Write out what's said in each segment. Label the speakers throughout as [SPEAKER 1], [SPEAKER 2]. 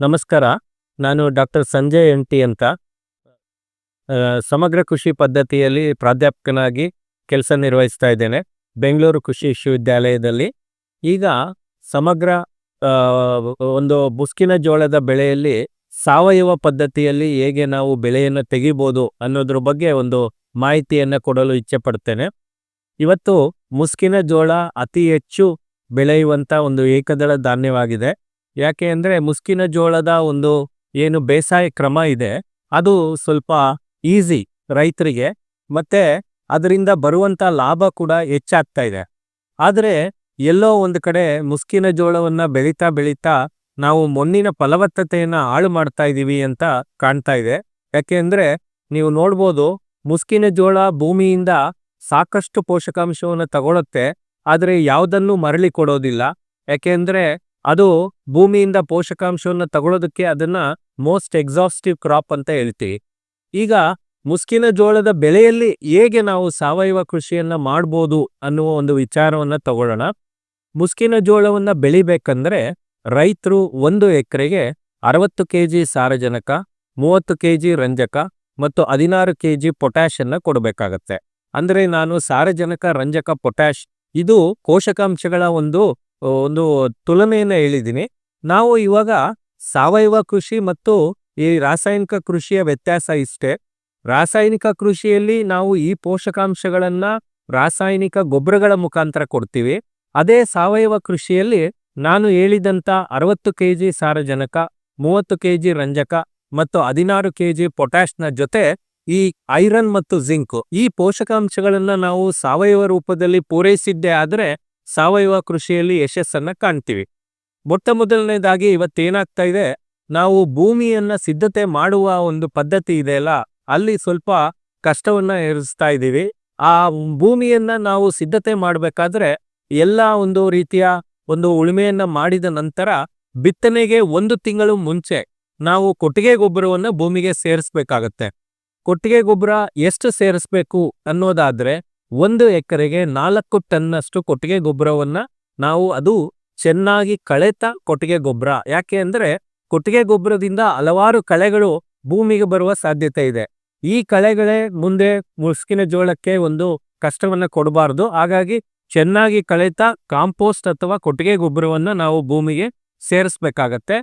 [SPEAKER 1] ನಮಸ್ಕಾರ. ನಾನು ಡಾಕ್ಟರ್ ಸಂಜಯ್ ಎಂಟಿ ಅಂತ. ಸಮಗ್ರ ಕೃಷಿ ಪದ್ಧತಿಯಲ್ಲಿ ಪ್ರಾಧ್ಯಾಪಕನಾಗಿ ಕೆಲಸ ನಿರ್ವಹಿಸ್ತಾ ಇದ್ದೇನೆ. ಬೆಂಗಳೂರು ಕೃಷಿ ವಿಶ್ವವಿದ್ಯಾಲಯದಲ್ಲಿ. ಈಗ ಸಮಗ್ರ ಒಂದು ಮುಸ್ಕಿನ ಜೋಳದ ಬೆಳೆಯಲ್ಲಿ ಸಾವಯವ ಪದ್ಧತಿಯಲ್ಲಿ ಹೇಗೆ ನಾವು ಬೆಳೆಯನ್ನು ತೆಗಿಬೋದು ಅನ್ನೋದ್ರ ಬಗ್ಗೆ ಒಂದು ಮಾಹಿತಿಯನ್ನು ಕೊಡಲು ಇಚ್ಛೆ ಪಡ್ತೇನೆ. ಇವತ್ತು ಮುಸ್ಕಿನ ಜೋಳ ಅತಿ ಹೆಚ್ಚು ಬೆಳೆಯುವಂಥ ಒಂದು ಏಕದಳ ಧಾನ್ಯವಾಗಿದೆ. ಯಾಕೆ ಅಂದರೆ ಮುಸ್ಕಿನ ಜೋಳದ ಒಂದು ಏನು ಬೇಸಾಯ ಕ್ರಮ ಇದೆ, ಅದು ಸ್ವಲ್ಪ ಈಸಿ ರೈತರಿಗೆ, ಮತ್ತೆ ಅದರಿಂದ ಬರುವಂಥ ಲಾಭ ಕೂಡ ಹೆಚ್ಚಾಗ್ತಾ ಇದೆ. ಆದರೆ ಎಲ್ಲೋ ಒಂದು ಕಡೆ ಮುಸ್ಕಿನ ಜೋಳವನ್ನ ಬೆಳೀತಾ ಬೆಳೀತಾ ನಾವು ಮಣ್ಣಿನ ಫಲವತ್ತತೆಯನ್ನು ಹಾಳು ಮಾಡ್ತಾ ಇದ್ದೀವಿ ಅಂತ ಕಾಣ್ತಾ ಇದೆ. ಯಾಕೆ ಅಂದ್ರೆ ನೀವು ನೋಡ್ಬೋದು ಮುಸ್ಕಿನ ಜೋಳ ಭೂಮಿಯಿಂದ ಸಾಕಷ್ಟು ಪೋಷಕಾಂಶವನ್ನು ತಗೊಳುತ್ತೆ, ಆದರೆ ಯಾವುದನ್ನು ಮರಳಿ ಕೊಡೋದಿಲ್ಲ. ಯಾಕೆಂದ್ರೆ ಅದು ಭೂಮಿಯಿಂದ ಪೋಷಕಾಂಶವನ್ನು ತಗೊಳ್ಳೋದಕ್ಕೆ ಅದನ್ನ ಮೋಸ್ಟ್ ಎಕ್ಸಾಸ್ಟಿವ್ ಕ್ರಾಪ್ ಅಂತ ಹೇಳ್ತೀವಿ. ಈಗ ಮುಸ್ಕಿನ ಜೋಳದ ಬೆಳೆಯಲ್ಲಿ ಹೇಗೆ ನಾವು ಸಾವಯವ ಕೃಷಿಯನ್ನ ಮಾಡ್ಬೋದು ಅನ್ನುವ ಒಂದು ವಿಚಾರವನ್ನ ತಗೊಳ್ಳೋಣ. ಮುಸ್ಕಿನ ಜೋಳವನ್ನ ಬೆಳಿಬೇಕಂದ್ರೆ ರೈತರು ಒಂದು ಎಕರೆಗೆ ಅರವತ್ತು ಕೆಜಿ ಸಾರಜನಕ, ಮೂವತ್ತು ಕೆಜಿ ರಂಜಕ ಮತ್ತು ಹದಿನಾರು ಕೆಜಿ ಜಿ ಅನ್ನ ಕೊಡಬೇಕಾಗತ್ತೆ. ಅಂದ್ರೆ ನಾನು ಸಾರಜನಕ, ರಂಜಕ ಪೊಟ್ಯಾಶ್ ಇದು ಪೋಷಕಾಂಶಗಳ ಒಂದು ಒಂದು ತುಲನೆಯನ್ನ ಹೇಳಿದ್ದೀನಿ. ನಾವು ಇವಾಗ ಸಾವಯವ ಕೃಷಿ ಮತ್ತು ಈ ರಾಸಾಯನಿಕ ಕೃಷಿಯ ವ್ಯತ್ಯಾಸ ಇಷ್ಟೇ. ರಾಸಾಯನಿಕ ಕೃಷಿಯಲ್ಲಿ ನಾವು ಈ ಪೋಷಕಾಂಶಗಳನ್ನ ರಾಸಾಯನಿಕ ಗೊಬ್ಬರಗಳ ಮುಖಾಂತರ ಕೊಡ್ತೀವಿ. ಅದೇ ಸಾವಯವ ಕೃಷಿಯಲ್ಲಿ ನಾನು ಹೇಳಿದಂತ ಅರವತ್ತು ಕೆಜಿ ಸಾರಜನಕ, ಮೂವತ್ತು ಕೆಜಿ ರಂಜಕ ಮತ್ತು ಹದಿನಾರು ಕೆಜಿ ಪೊಟ್ಯಾಶ್ನ ಜೊತೆ ಈ ಐರನ್ ಮತ್ತು ಜಿಂಕು ಈ ಪೋಷಕಾಂಶಗಳನ್ನ ನಾವು ಸಾವಯವ ರೂಪದಲ್ಲಿ ಪೂರೈಸಿದ್ದೇ ಆದ್ರೆ ಸಾವಯವ ಕೃಷಿಯಲ್ಲಿ ಯಶಸ್ಸನ್ನ ಕಾಣ್ತೀವಿ. ಮೊಟ್ಟ ಮೊದಲನೇದಾಗಿ ಇವತ್ತೇನಾಗ್ತಾ ಇದೆ, ನಾವು ಭೂಮಿಯನ್ನ ಸಿದ್ಧತೆ ಮಾಡುವ ಒಂದು ಪದ್ಧತಿ ಇದೆಯಲ್ಲ ಅಲ್ಲಿ ಸ್ವಲ್ಪ ಕಷ್ಟವನ್ನ ಎರಿಸ್ತಾ ಇದ್ದೀವಿ. ಆ ಭೂಮಿಯನ್ನ ನಾವು ಸಿದ್ಧತೆ ಮಾಡಬೇಕಾದ್ರೆ ಎಲ್ಲ ಒಂದು ರೀತಿಯ ಒಂದು ಉಳುಮೆಯನ್ನ ಮಾಡಿದ ನಂತರ ಬಿತ್ತನೆಗೆ ಒಂದು ತಿಂಗಳು ಮುಂಚೆ ನಾವು ಕೊಟ್ಟಿಗೆ ಗೊಬ್ಬರವನ್ನು ಭೂಮಿಗೆ ಸೇರಿಸ್ಬೇಕಾಗತ್ತೆ. ಕೊಟ್ಟಿಗೆ ಗೊಬ್ಬರ ಎಷ್ಟು ಸೇರಿಸ್ಬೇಕು ಅನ್ನೋದಾದ್ರೆ ಒಂದು ಎಕರೆಗೆ ನಾಲ್ಕು ಟನ್ನಷ್ಟು ಕೊಟ್ಟಿಗೆ ಗೊಬ್ಬರವನ್ನು ನಾವು ಅದು ಚೆನ್ನಾಗಿ ಕಳೆತ ಕೊಟ್ಟಿಗೆ ಗೊಬ್ಬರ. ಯಾಕೆ ಅಂದರೆ ಕೊಟ್ಟಿಗೆ ಗೊಬ್ಬರದಿಂದ ಹಲವಾರು ಕಳೆಗಳು ಭೂಮಿಗೆ ಬರುವ ಸಾಧ್ಯತೆ ಇದೆ. ಈ ಕಳೆಗಳೇ ಮುಂದೆ ಮುಸ್ಕಿನ ಜೋಳಕ್ಕೆ ಒಂದು ಕಷ್ಟವನ್ನ ಕೊಡಬಾರ್ದು. ಹಾಗಾಗಿ ಚೆನ್ನಾಗಿ ಕಳೆತ ಕಾಂಪೋಸ್ಟ್ ಅಥವಾ ಕೊಟ್ಟಿಗೆ ಗೊಬ್ಬರವನ್ನು ನಾವು ಭೂಮಿಗೆ ಸೇರಿಸ್ಬೇಕಾಗತ್ತೆ.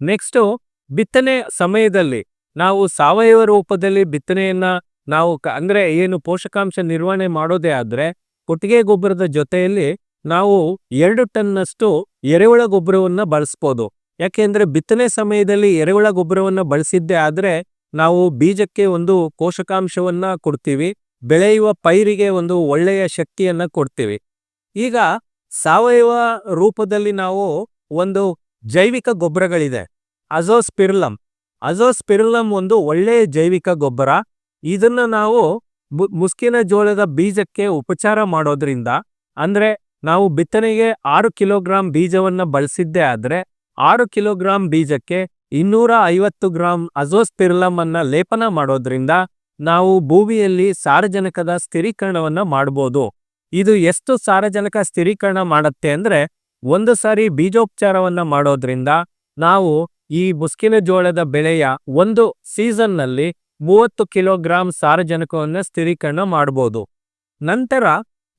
[SPEAKER 1] ನೆಕ್ಸ್ಟು ಬಿತ್ತನೆ ಸಮಯದಲ್ಲಿ ನಾವು ಸಾವಯವ ರೂಪದಲ್ಲಿ ಬಿತ್ತನೆಯನ್ನ ನಾವು ಅಂದ್ರೆ ಏನು ಪೋಷಕಾಂಶ ನಿರ್ವಹಣೆ ಮಾಡೋದೇ ಆದ್ರೆ ಕೊಟ್ಟಿಗೆ ಗೊಬ್ಬರದ ಜೊತೆಯಲ್ಲಿ ನಾವು ಎರಡು ಟನ್ನಷ್ಟು ಎರೆಹುಳ ಗೊಬ್ಬರವನ್ನು ಬಳಸ್ಬೋದು. ಯಾಕೆಂದ್ರೆ ಬಿತ್ತನೆ ಸಮಯದಲ್ಲಿ ಎರೆಹುಳ ಗೊಬ್ಬರವನ್ನು ಬಳಸಿದ್ದೇ ಆದರೆ ನಾವು ಬೀಜಕ್ಕೆ ಒಂದು ಪೋಷಕಾಂಶವನ್ನ ಕೊಡ್ತೀವಿ, ಬೆಳೆಯುವ ಪೈರಿಗೆ ಒಂದು ಒಳ್ಳೆಯ ಶಕ್ತಿಯನ್ನ ಕೊಡ್ತೀವಿ. ಈಗ ಸಾವಯವ ರೂಪದಲ್ಲಿ ನಾವು ಒಂದು ಜೈವಿಕ ಗೊಬ್ಬರಗಳಿದೆ, ಅಜೋಸ್ಪಿರ್ಲಮ್. ಅಜೋಸ್ಪಿರ್ಲಮ್ ಒಂದು ಒಳ್ಳೆಯ ಜೈವಿಕ ಗೊಬ್ಬರ. ಇದನ್ನ ನಾವು ಮುಸ್ಕಿನ ಜೋಳದ ಬೀಜಕ್ಕೆ ಉಪಚಾರ ಮಾಡೋದ್ರಿಂದ, ಅಂದ್ರೆ ನಾವು ಬಿತ್ತನೆಗೆ ಆರು ಕಿಲೋಗ್ರಾಂ ಬೀಜವನ್ನ ಬಳಸಿದ್ದೆ ಆದ್ರೆ, ಆರು ಕಿಲೋಗ್ರಾಂ ಬೀಜಕ್ಕೆ ಇನ್ನೂರ ಐವತ್ತು ಗ್ರಾಂ ಅಜೋಸ್ಪಿರ್ಲಮ್ ಅನ್ನ ಲೇಪನ ಮಾಡೋದ್ರಿಂದ ನಾವು ಭೂಮಿಯಲ್ಲಿ ಸಾರಜನಕದ ಸ್ಥಿರೀಕರಣವನ್ನ ಮಾಡ್ಬೋದು. ಇದು ಎಷ್ಟು ಸಾರಜನಕ ಸ್ಥಿರೀಕರಣ ಮಾಡುತ್ತೆ ಅಂದ್ರೆ, ಒಂದು ಸಾರಿ ಬೀಜೋಪಚಾರವನ್ನ ಮಾಡೋದ್ರಿಂದ ನಾವು ಈ ಮುಸ್ಕಿನ ಜೋಳದ ಬೆಳೆಯ ಒಂದು ಸೀಸನ್ನಲ್ಲಿ ಮೂವತ್ತು ಕಿಲೋಗ್ರಾಂ ಸಾರಜನಕವನ್ನ ಸ್ಥಿರೀಕರಣ ಮಾಡ್ಬೋದು. ನಂತರ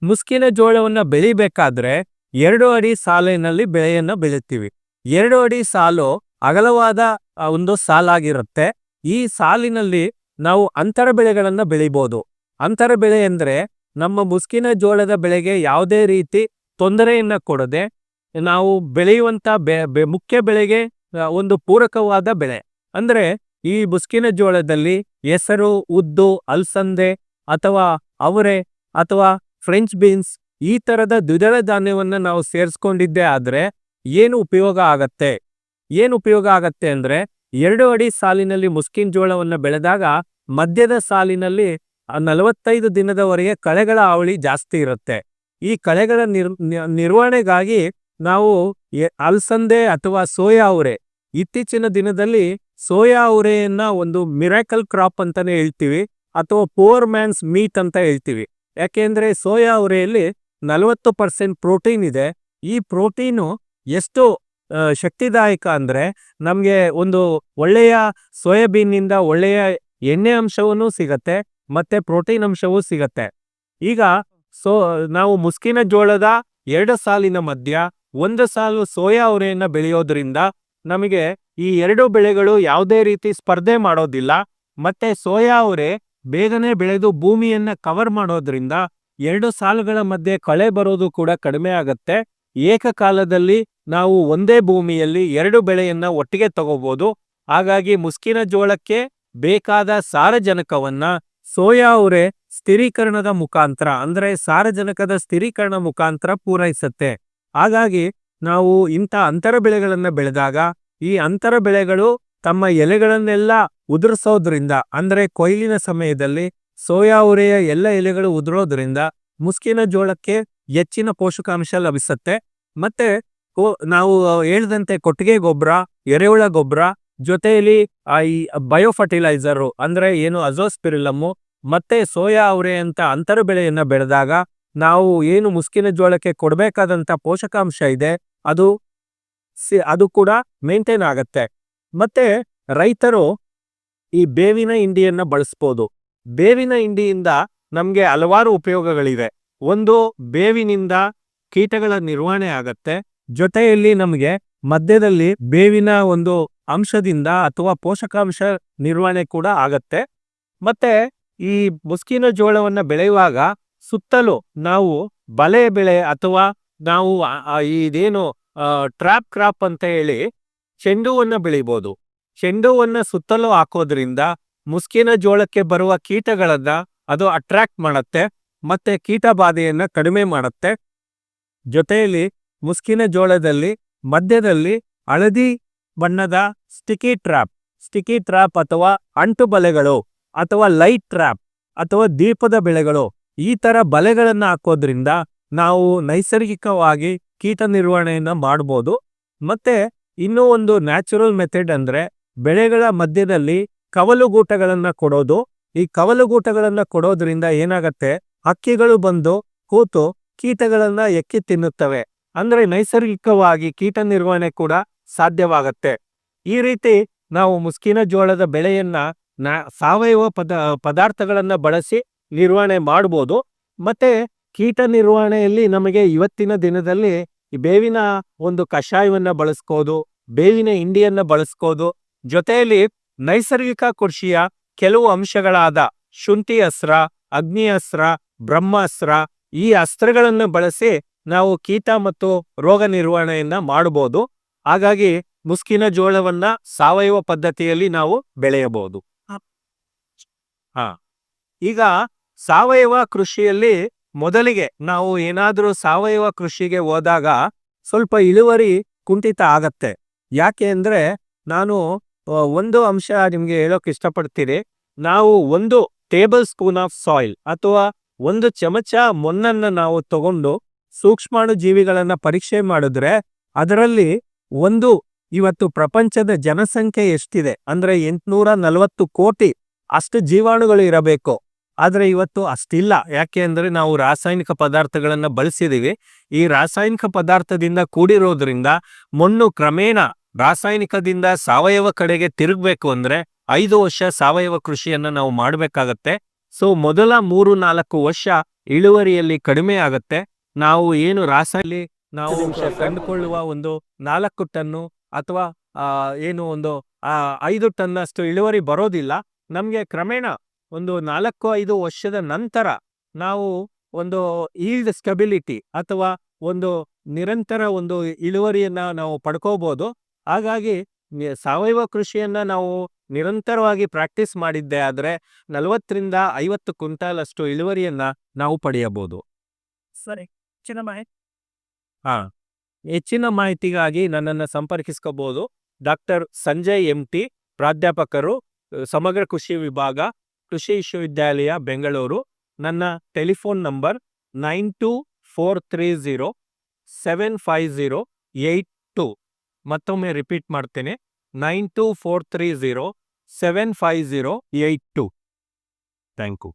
[SPEAKER 1] ಮುಸ್ಕಿನ ಜೋಳವನ್ನ ಬೆಳಿಬೇಕಾದ್ರೆ ಎರಡು ಅಡಿ ಸಾಲಿನಲ್ಲಿ ಬೆಳೆಯನ್ನು ಬೆಳಿತೀವಿ. ಎರಡು ಅಡಿ ಸಾಲು ಅಗಲವಾದ ಒಂದು ಸಾಲಾಗಿರುತ್ತೆ. ಈ ಸಾಲಿನಲ್ಲಿ ನಾವು ಅಂತರ ಬೆಳೆಗಳನ್ನು ಬೆಳಿಬೋದು. ಅಂತರ ಬೆಳೆ ಎಂದರೆ ನಮ್ಮ ಮುಸ್ಕಿನ ಜೋಳದ ಬೆಳೆಗೆ ಯಾವುದೇ ರೀತಿ ತೊಂದರೆಯನ್ನ ಕೊಡದೆ ನಾವು ಬೆಳೆಯುವಂಥ ಬೆ- ಮುಖ್ಯ ಬೆಳೆಗೆ ಒಂದು ಪೂರಕವಾದ ಬೆಳೆ. ಅಂದ್ರೆ ಈ ಬುಸ್ಕಿನ ಜೋಳದಲ್ಲಿ ಹೆಸರು, ಉದ್ದು, ಅಲ್ಸಂದೆ ಅಥವಾ ಅವರೆ ಅಥವಾ ಫ್ರೆಂಚ್ ಬೀನ್ಸ್ ಈ ತರದ ದ್ವಿದಳ ಧಾನ್ಯವನ್ನು ನಾವು ಸೇರಿಸ್ಕೊಂಡಿದ್ದೆ ಆದರೆ ಏನು ಉಪಯೋಗ ಆಗತ್ತೆ? ಏನು ಉಪಯೋಗ ಆಗತ್ತೆ ಅಂದ್ರೆ ಎರಡು ಅಡಿ ಸಾಲಿನಲ್ಲಿ ಮುಸ್ಕಿನ ಜೋಳವನ್ನ ಬೆಳೆದಾಗ ಮಧ್ಯದ ಸಾಲಿನಲ್ಲಿ ನಲವತ್ತೈದು ದಿನದವರೆಗೆ ಕಳೆಗಳ ಅವಳಿ ಜಾಸ್ತಿ ಇರುತ್ತೆ. ಈ ಕಳೆಗಳ ನಿರ್ ನಿರ್ವಹಣೆಗಾಗಿ ನಾವು ಅಲಸಂದೆ ಅಥವಾ ಸೋಯಾ ಅವರೆ ಇತ್ತೀಚಿನ ದಿನದಲ್ಲಿ ಸೋಯಾ ಉರೆಯನ್ನ ಒಂದು ಮಿರಾಕಲ್ ಕ್ರಾಪ್ ಅಂತಾನೆ ಹೇಳ್ತೀವಿ, ಅಥವಾ ಪೋರ್ ಮ್ಯಾನ್ಸ್ ಮೀಟ್ ಅಂತ ಹೇಳ್ತೀವಿ. ಯಾಕೆಂದ್ರೆ ಸೋಯಾ ಉರೆಯಲ್ಲಿ ನಲವತ್ತು ಪರ್ಸೆಂಟ್ ಪ್ರೋಟೀನ್ ಇದೆ. ಈ ಪ್ರೋಟೀನು ಎಷ್ಟು ಶಕ್ತಿದಾಯಕ ಅಂದ್ರೆ ನಮಗೆ ಒಂದು ಒಳ್ಳೆಯ ಸೋಯಾಬೀನ್ನಿಂದ ಒಳ್ಳೆಯ ಎಣ್ಣೆ ಅಂಶವೂ ಸಿಗತ್ತೆ, ಮತ್ತೆ ಪ್ರೋಟೀನ್ ಅಂಶವೂ ಸಿಗತ್ತೆ. ಈಗ ಸೋ, ನಾವು ಮುಸ್ಕಿನ ಜೋಳದ ಎರಡು ಸಾಲಿನ ಮಧ್ಯ ಒಂದು ಸಾಲು ಸೋಯಾ ಉರೆಯನ್ನು ಬೆಳೆಯೋದ್ರಿಂದ ನಮಗೆ ಈ ಎರಡು ಬೆಳೆಗಳು ಯಾವುದೇ ರೀತಿ ಸ್ಪರ್ಧೆ ಮಾಡೋದಿಲ್ಲ, ಮತ್ತೆ ಸೋಯಾ ಅವರೇ ಬೇಗನೆ ಬೆಳೆದು ಭೂಮಿಯನ್ನ ಕವರ್ ಮಾಡೋದ್ರಿಂದ ಎರಡು ಸಾಲುಗಳ ಮಧ್ಯೆ ಕಳೆ ಬರೋದು ಕೂಡ ಕಡಿಮೆ ಆಗತ್ತೆ. ಏಕಕಾಲದಲ್ಲಿ ನಾವು ಒಂದೇ ಭೂಮಿಯಲ್ಲಿ ಎರಡು ಬೆಳೆಯನ್ನ ಒಟ್ಟಿಗೆ ತಗೋಬಹುದು ಹಾಗಾಗಿ ಮುಸ್ಕಿನ ಜೋಳಕ್ಕೆ ಬೇಕಾದ ಸಾರಜನಕವನ್ನ ಸೋಯಾ ಅವರೇ ಸ್ಥಿರೀಕರಣದ ಮುಖಾಂತರ, ಅಂದ್ರೆ ಸಾರಜನಕದ ಸ್ಥಿರೀಕರಣ ಮುಖಾಂತರ ಪೂರೈಸುತ್ತೆ. ಹಾಗಾಗಿ ನಾವು ಇಂಥ ಅಂತರ ಬೆಳೆಗಳನ್ನು ಬೆಳೆದಾಗ ಈ ಅಂತರ ಬೆಳೆಗಳು ತಮ್ಮ ಎಲೆಗಳನ್ನೆಲ್ಲ ಉದುರಿಸೋದ್ರಿಂದ, ಅಂದರೆ ಕೊಯ್ಲಿನ ಸಮಯದಲ್ಲಿ ಸೋಯಾ ಉರೆಯ ಎಲ್ಲ ಎಲೆಗಳು ಉದುರೋದ್ರಿಂದ ಮುಸ್ಕಿನ ಜೋಳಕ್ಕೆ ಹೆಚ್ಚಿನ ಪೋಷಕಾಂಶ ಲಭಿಸುತ್ತೆ. ಮತ್ತೆ ನಾವು ಹೇಳ್ದಂತೆ ಕೊಟ್ಟಿಗೆ ಗೊಬ್ಬರ ಎರೆಹುಳ ಗೊಬ್ಬರ ಜೊತೆಯಲ್ಲಿ ಈ ಬಯೋ ಫರ್ಟಿಲೈಸರು ಅಂದ್ರೆ ಏನು ಅಜೋಸ್ಪಿರಿಲಮ್ಮು ಮತ್ತೆ ಸೋಯಾ ಅವರೆ ಅಂತ ಅಂತರ ಬೆಳೆಯನ್ನು ಬೆಳೆದಾಗ ನಾವು ಏನು ಮುಸ್ಕಿನ ಜೋಳಕ್ಕೆ ಕೊಡಬೇಕಾದಂಥ ಪೋಷಕಾಂಶ ಇದೆ ಅದು ಅದು ಕೂಡ ಮೇಂಟೈನ್ ಆಗತ್ತೆ. ಮತ್ತೆ ರೈತರು ಈ ಬೇವಿನ ಹಿಂಡಿಯನ್ನ ಬಳಸ್ಬೋದು. ಬೇವಿನ ಹಿಂಡಿಯಿಂದ ನಮಗೆ ಹಲವಾರು ಉಪಯೋಗಗಳಿವೆ. ಒಂದು, ಬೇವಿನಿಂದ ಕೀಟಗಳ ನಿರ್ವಹಣೆ ಆಗತ್ತೆ. ಜೊತೆಯಲ್ಲಿ ನಮಗೆ ಮಧ್ಯದಲ್ಲಿ ಬೇವಿನ ಒಂದು ಅಂಶದಿಂದ ಅಥವಾ ಪೋಷಕಾಂಶ ನಿರ್ವಹಣೆ ಕೂಡ ಆಗತ್ತೆ. ಮತ್ತೆ ಈ ಮುಸ್ಕಿನ ಜೋಳವನ್ನ ಬೆಳೆಯುವಾಗ ಸುತ್ತಲೂ ನಾವು ಬಲೆ ಬೆಳೆ ಅಥವಾ ನಾವು ಇದೇನು ಟ್ರಾಪ್ ಕ್ರಾಪ್ ಅಂತ ಹೇಳಿ ಚೆಂಡುವನ್ನು ಬೆಳಿಬೋದು. ಚೆಂಡುವನ್ನು ಸುತ್ತಲೂ ಹಾಕೋದ್ರಿಂದ ಮುಸ್ಕಿನ ಜೋಳಕ್ಕೆ ಬರುವ ಕೀಟಗಳನ್ನ ಅದು ಅಟ್ರಾಕ್ಟ್ ಮಾಡುತ್ತೆ, ಮತ್ತೆ ಕೀಟ ಬಾಧೆಯನ್ನು ಕಡಿಮೆ ಮಾಡುತ್ತೆ. ಜೊತೆಯಲ್ಲಿ ಮುಸ್ಕಿನ ಜೋಳದಲ್ಲಿ, ಮಧ್ಯದಲ್ಲಿ ಹಳದಿ ಬಣ್ಣದ ಸ್ಟಿಕಿ ಟ್ರಾಪ್ ಸ್ಟಿಕಿ ಟ್ರಾಪ್ ಅಥವಾ ಅಂಟು ಬಲೆಗಳು, ಅಥವಾ ಲೈಟ್ ಟ್ರಾಪ್ ಅಥವಾ ದೀಪದ ಬೆಳೆಗಳು ಈ ಥರ ಬಲೆಗಳನ್ನು ಹಾಕೋದ್ರಿಂದ ನಾವು ನೈಸರ್ಗಿಕವಾಗಿ ಕೀಟ ನಿರ್ವಹಣೆಯನ್ನು ಮಾಡ್ಬೋದು. ಮತ್ತೆ ಇನ್ನೂ ಒಂದು ನ್ಯಾಚುರಲ್ ಮೆಥಡ್ ಅಂದ್ರೆ ಬೆಳೆಗಳ ಮಧ್ಯದಲ್ಲಿ ಕವಲುಗೂಟಗಳನ್ನು ಕೊಡೋದು. ಈ ಕವಲುಗೂಟಗಳನ್ನು ಕೊಡೋದ್ರಿಂದ ಏನಾಗತ್ತೆ? ಹಕ್ಕಿಗಳು ಬಂದು ಕೂತು ಕೀಟಗಳನ್ನು ಎಕ್ಕಿ ತಿನ್ನುತ್ತವೆ. ಅಂದ್ರೆ ನೈಸರ್ಗಿಕವಾಗಿ ಕೀಟ ನಿರ್ವಹಣೆ ಕೂಡ ಸಾಧ್ಯವಾಗತ್ತೆ. ಈ ರೀತಿ ನಾವು ಮುಸ್ಕಿನ ಜೋಳದ ಬೆಳೆಯನ್ನ ಸಾವಯವ ಪದ, ಪದಾರ್ಥಗಳನ್ನ ಬಳಸಿ ನಿರ್ವಹಣೆ ಮಾಡ್ಬೋದು. ಮತ್ತೆ ಕೀಟ ನಿರ್ವಹಣೆಯಲ್ಲಿ ನಮಗೆ ಇವತ್ತಿನ ದಿನದಲ್ಲಿ ಈ ಬೇವಿನ ಒಂದು ಕಷಾಯವನ್ನ ಬಳಸ್ಕೋದು ಬೇವಿನ ಹಿಂಡಿಯನ್ನ ಬಳಸ್ಕೋದು ಜೊತೆಯಲ್ಲಿ ನೈಸರ್ಗಿಕ ಕೃಷಿಯ ಕೆಲವು ಅಂಶಗಳಾದ ಶುಂಠಿ ಅಸ್ತ್ರ ಅಗ್ನಿ ಅಸ್ತ್ರ ಬ್ರಹ್ಮಾಸ್ತ್ರ ಈ ಅಸ್ತ್ರಗಳನ್ನು ಬಳಸಿ ನಾವು ಕೀಟ ಮತ್ತು ರೋಗ ನಿರ್ವಹಣೆಯನ್ನ ಮಾಡಬಹುದು ಹಾಗಾಗಿ ಮುಸ್ಕಿನ ಜೋಳವನ್ನ ಸಾವಯವ ಪದ್ಧತಿಯಲ್ಲಿ ನಾವು ಬೆಳೆಯಬಹುದು ಹಾ. ಈಗ ಸಾವಯವ ಕೃಷಿಯಲ್ಲಿ ಮೊದಲಿಗೆ ನಾವು ಏನಾದರೂ ಸಾವಯವ ಕೃಷಿಗೆ ಹೋದಾಗ ಸ್ವಲ್ಪ ಇಳುವರಿ ಕುಂಠಿತ ಆಗತ್ತೆ. ಯಾಕೆ ಅಂದರೆ ನಾನು ಒಂದು ಅಂಶ ನಿಮಗೆ ಹೇಳೋಕೆ ಇಷ್ಟಪಡ್ತೀರಿ ನಾವು ಒಂದು ಟೇಬಲ್ ಸ್ಪೂನ್ ಆಫ್ ಸಾಯಿಲ್ ಅಥವಾ ಒಂದು ಚಮಚ ಮೊನ್ನನ್ನು ನಾವು ತಗೊಂಡು ಸೂಕ್ಷ್ಮಾಣು ಜೀವಿಗಳನ್ನು ಪರೀಕ್ಷೆ ಮಾಡಿದ್ರೆ ಅದರಲ್ಲಿ ಒಂದು ಇವತ್ತು ಪ್ರಪಂಚದ ಜನಸಂಖ್ಯೆ ಎಷ್ಟಿದೆ ಅಂದ್ರೆ ಎಂಟ್ನೂರ ನಲವತ್ತು ಕೋಟಿ ಅಷ್ಟು ಜೀವಾಣುಗಳು ಇರಬೇಕು. ಆದ್ರೆ ಇವತ್ತು ಅಷ್ಟಿಲ್ಲ. ಯಾಕೆ ಅಂದರೆ ನಾವು ರಾಸಾಯನಿಕ ಪದಾರ್ಥಗಳನ್ನು ಬಳಸಿದೀವಿ. ಈ ರಾಸಾಯನಿಕ ಪದಾರ್ಥದಿಂದ ಕೂಡಿರೋದ್ರಿಂದ ಮಣ್ಣು ಕ್ರಮೇಣ ರಾಸಾಯನಿಕದಿಂದ ಸಾವಯವ ಕಡೆಗೆ ತಿರುಗಬೇಕು ಅಂದ್ರೆ ಐದು ವರ್ಷ ಸಾವಯವ ಕೃಷಿಯನ್ನು ನಾವು ಮಾಡಬೇಕಾಗತ್ತೆ. ಸೊ, ಮೊದಲ ಮೂರು ನಾಲ್ಕು ವರ್ಷ ಇಳುವರಿಯಲ್ಲಿ ಕಡಿಮೆ ಆಗತ್ತೆ. ನಾವು ಏನು ರಾಸಾಯನಿಕ ನಾವು ಕಂಡುಕೊಳ್ಳುವ ಒಂದು ನಾಲ್ಕು ಟನ್ನು ಅಥವಾ ಏನು ಒಂದು ಐದು ಟನ್ನಷ್ಟು ಇಳುವರಿ ಬರೋದಿಲ್ಲ. ನಮಗೆ ಕ್ರಮೇಣ ಒಂದು ನಾಲ್ಕು ಐದು ವರ್ಷದ ನಂತರ ನಾವು ಒಂದು ಈಲ್ಡ್ ಸ್ಟೆಬಿಲಿಟಿ ಅಥವಾ ಒಂದು ನಿರಂತರ ಒಂದು ಇಳುವರಿಯನ್ನ ನಾವು ಪಡ್ಕೋಬೋದು. ಹಾಗಾಗಿ ಸಾವಯವ ಕೃಷಿಯನ್ನ ನಾವು ನಿರಂತರವಾಗಿ ಪ್ರಾಕ್ಟೀಸ್ ಮಾಡಿದ್ದೆ ಆದರೆ ನಲವತ್ತರಿಂದ ಐವತ್ತು ಕ್ವಿಂಟಾಲ್ ಅಷ್ಟು ಇಳುವರಿಯನ್ನ ನಾವು ಪಡೆಯಬಹುದು ಸರಿ ಹೆಚ್ಚಿನ ಮಾಹಿತಿ. ಹಾ ಹೆಚ್ಚಿನ ಮಾಹಿತಿಗಾಗಿ ನನ್ನನ್ನು ಸಂಪರ್ಕಿಸ್ಕೋಬೋದು. ಡಾಕ್ಟರ್ ಸಂಜಯ್ ಎಂ ಟಿ ಪ್ರಾಧ್ಯಾಪಕರು ಸಮಗ್ರ ಕೃಷಿ ವಿಭಾಗ ಕೃಷಿ ವಿಶ್ವವಿದ್ಯಾಲಯ, ಬೆಂಗಳೂರು. ನನ್ನ telephone number nine two four three zero seven five zero eight two. ಮತ್ತೊಮ್ಮೆ ರಿಪೀಟ್ ಮಾಡ್ತೇನೆ, nine two four three zero seven five zero eight two. Thank you.